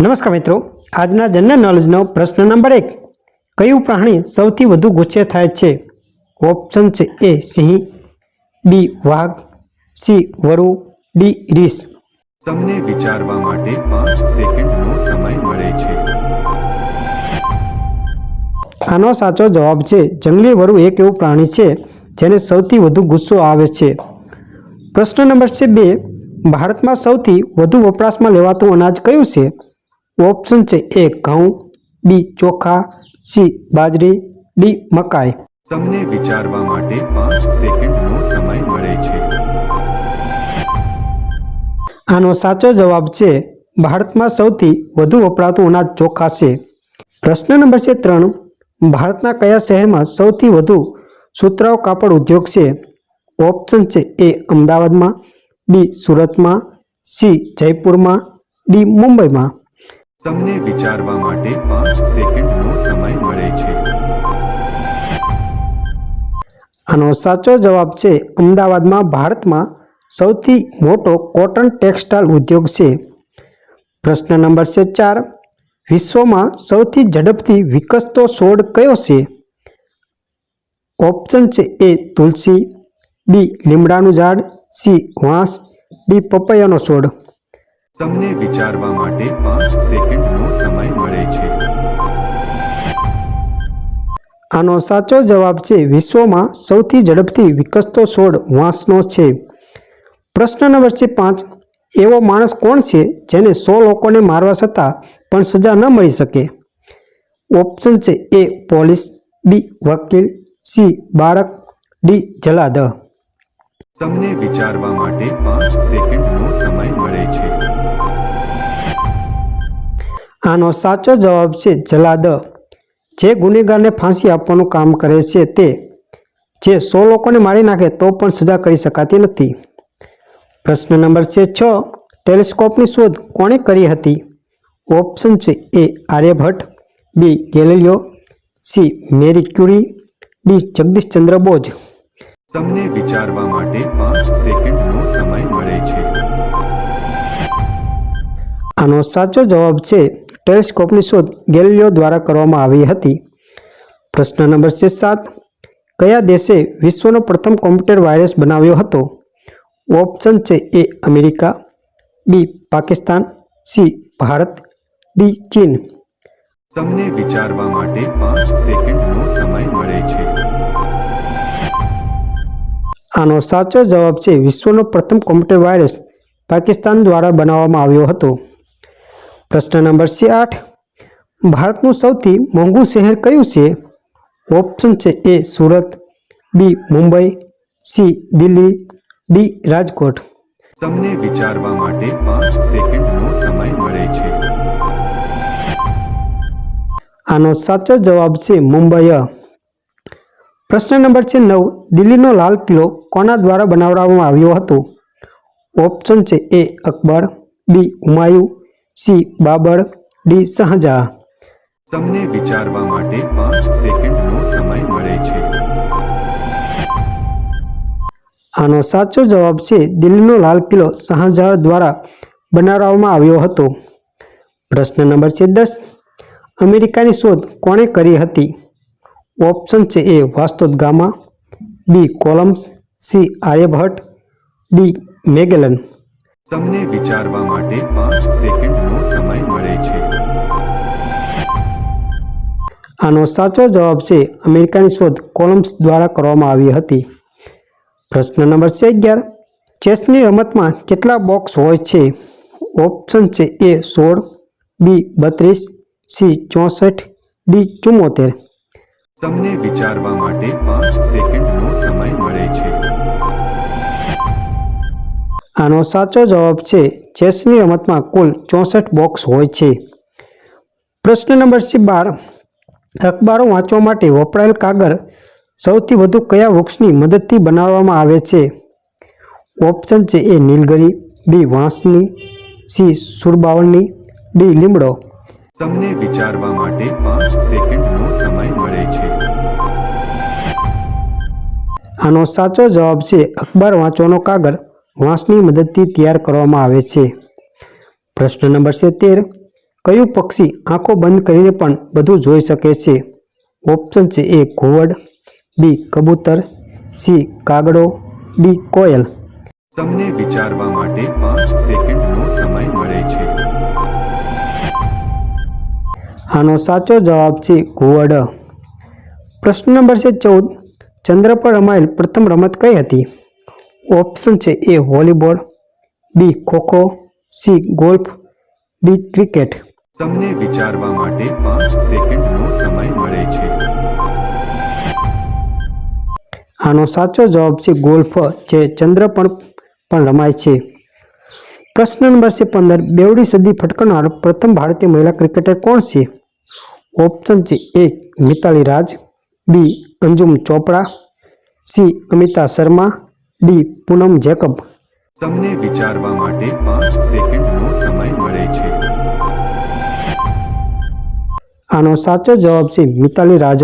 નમસ્કાર મિત્રો. આજના જનરલ નોલેજનો પ્રશ્ન નંબર એક. કયું પ્રાણી સૌથી વધુ ગુસ્સે થાય છે? ઓપ્શન છે એ સિંહ બી વાઘ સી વરુ ડી રીસ. તમને વિચારવા માટે પાંચ સેકન્ડનો સમય મળે છે. આનો સાચો જવાબ છે જંગલી વરુ એક એવું પ્રાણી છે જેને સૌથી વધુ ગુસ્સો આવે છે. પ્રશ્ન નંબર છે બે. ભારતમાં સૌથી વધુ વપરાશમાં લેવાતું અનાજ કયું છે? ઓપ્શન છે એ ઘઉં બી ચોખા સી બાજરી ડી મકાઈ. તમને વિચારવા માટે પાંચ સેકન્ડનો સમય મળે છે. આનો સાચો જવાબ છે ભારતમાં સૌથી વધુ વપરાતું અનાજ ચોખા છે. પ્રશ્ન નંબર છે ત્રણ ભારતના કયા શહેરમાં સૌથી વધુ સુતરાઉ કાપડ ઉદ્યોગ છે? ઓપ્શન છે એ અમદાવાદમાં બી સુરતમાં સી જયપુરમાં ડી મુંબઈમાં. તમને વિચારવા માટે પાંચ સેકન્ડનો સમય મળે છે. આનો સાચો જવાબ છે, અમદાવાદમાં ભારતમાં સૌથી મોટો કોટન ટેક્સટાઇલ ઉદ્યોગ છે. પ્રશ્ન નંબર છે ચાર, વિશ્વમાં સૌથી ઝડપથી વિકસતો છોડ કયો છે? ઓપ્શન છે એ તુલસી, બી લીમડાનું ઝાડ, સી વાંસ, ડી પપૈયાનો છોડ તમને વિચારવા માટે પાંચ સેકન્ડનો સમય મળે છે. આનો સાચો જવાબ છે વિશ્વમાં સૌથી ઝડપથી વિકસતો છોડ વાંસનો છે. પ્રશ્ન નંબર છે પાંચ એવો માણસ કોણ છે જેને સો લોકોને મારવા છતાં પણ સજા ન મળી શકે? ઓપ્શન છે એ પોલીસ બી વકીલ સી બાળક ડી જલાદ. તમને વિચારવા માટે પાંચ સેકન્ડનો સમય મળે છે. આનો સાચો જવાબ છે જલાદ. જે ગુનેગારને ફાંસી આપવાનું કામ કરે છે તે જે સો લોકોને મારી નાખે તો પણ સજા કરી શકાતી નથી. પ્રશ્ન નંબર છે છ ટેલિસ્કોપની શોધ કોણે કરી હતી? ઓપ્શન છે A Aryabhata B Galileo C Marie Curie D Jagadish Chandra Bose. તમને વિચારવા માટે પાંચ સેકન્ડનો સમય મળે છે. આનો સાચો જવાબ છે ટેલિસ્કોપની શોધ ગેલિયો દ્વારા કરવામાં આવી હતી. પ્રશ્ન નંબર છે સાત. કયા દેશે વિશ્વનો પ્રથમ કોમ્પ્યુટર વાયરસ બનાવ્યો હતો? ઓપ્શન છે A America B Pakistan C Bharat D ચીન. તમને વિચારવા માટે પાંચ સેકન્ડનો સમય મળે છે. આનો સાચો જવાબ છે વિશ્વનો પ્રથમ કોમ્પ્યુટર વાયરસ પાકિસ્તાન દ્વારા બનાવવામાં આવ્યો હતો. પ્રશ્ન નંબર છે આઠ. ભારતનું સૌથી મોંઘું શહેર કયું છે? ઓપ્શન છે A Surat B Mumbai C Delhi D Rajkot. તમને વિચારવા માટે પાંચ સેકન્ડનો સમય મળે છે. આનો સાચો જવાબ છે મુંબઈ. પ્રશ્ન નંબર છે નવ. દિલ્હીનો લાલ કિલ્લો કોના દ્વારા બનાવવામાં આવ્યો હતો? ઓપ્શન છે A Akbar B Humayun C Babur D Shah Jahan તમને વિચારવા માટે પાંચ સેકન્ડનો સમય મળે છે. આનો સાચો જવાબ છે દિલ્હીનો લાલ કિલ્લો શાહજહાં દ્વારા બનાવવામાં આવ્યો હતો. પ્રશ્ન નંબર છે દસ. અમેરિકાની શોધ કોણે કરી હતી? ઓપ્શન છે A Vasco da Gama B Columbus C Aryabhata D Magellan. તમને વિચારવા માટે પાંચ સેકન્ડનો સમય મળે છે. આનો સાચો જવાબ છે અમેરિકાની શોધ કોલમ્સ દ્વારા કરવામાં આવી હતી. પ્રશ્ન નંબર છે અગિયાર. ચેસની રમતમાં કેટલા બોક્સ હોય છે? ઓપ્શન છે એ સોળ બી બત્રીસ સી ચોસઠ ડી ચુમ્મોતેર તમને વિચારવા માટે પાંચ સેકન્ડનો આનો સાચો જવાબ છે ચેસની રમતમાં કુલ ચોસઠ બોક્સ હોય છે. પ્રશ્ન નંબર સી બાર અખબારો વાંચવા માટે વપરાયેલ કાગળ સૌથી વધુ કયા વૃક્ષની મદદથી બનાવવામાં આવે છે? ઓપ્શન છે એ નીલગરી બી વાંસની સી સુરબાવળની ડી લીમડો. તમને વિચારવા માટે પાંચ સેકન્ડનો સમય મળે છે. આનો સાચો જવાબ છે અખબાર વાંચવાનો કાગળ વાંસની મદદથી તૈયાર કરવામાં આવે છે. પ્રશ્ન નંબર છે તેર કયું પક્ષી આંખો બંધ કરીને પણ બધું જોઈ શકે છે? ઓપ્શન છે એ ઘુવડ બી કબૂતર સી કાગડો બી કોયલ. તમને વિચારવા માટે પાંચ સેકન્ડનો સમય મળે છે. આનો સાચો જવાબ છે ઘુવડ. પ્રશ્ન નંબર છે ચૌદ ચંદ્ર પર રમાયેલ પ્રથમ રમત કઈ હતી? ઓપ્શન છે A volleyball B kho kho C golf D cricket. તમને વિચારવા માટે પાંચ સેકન્ડનો સમય મળે છે. આનો સાચો જવાબ છે ગોલ્ફ જે ચંદ્ર પણ પણ રમાય છે. પ્રશ્ન નંબર છે પંદર બેવડી સદી ફટકારનાર પ્રથમ ભારતીય મહિલા ક્રિકેટર કોણ છે? ઓપ્શન છે એ Mitali Raj B Anjum Chopra C Amita Sharma D Poonam Jacob. તમને વિચારવા માટે પાંચ સેકન્ડનો સમય મળે છે. આનો સાચો જવાબ છે મિતાલી રાજ.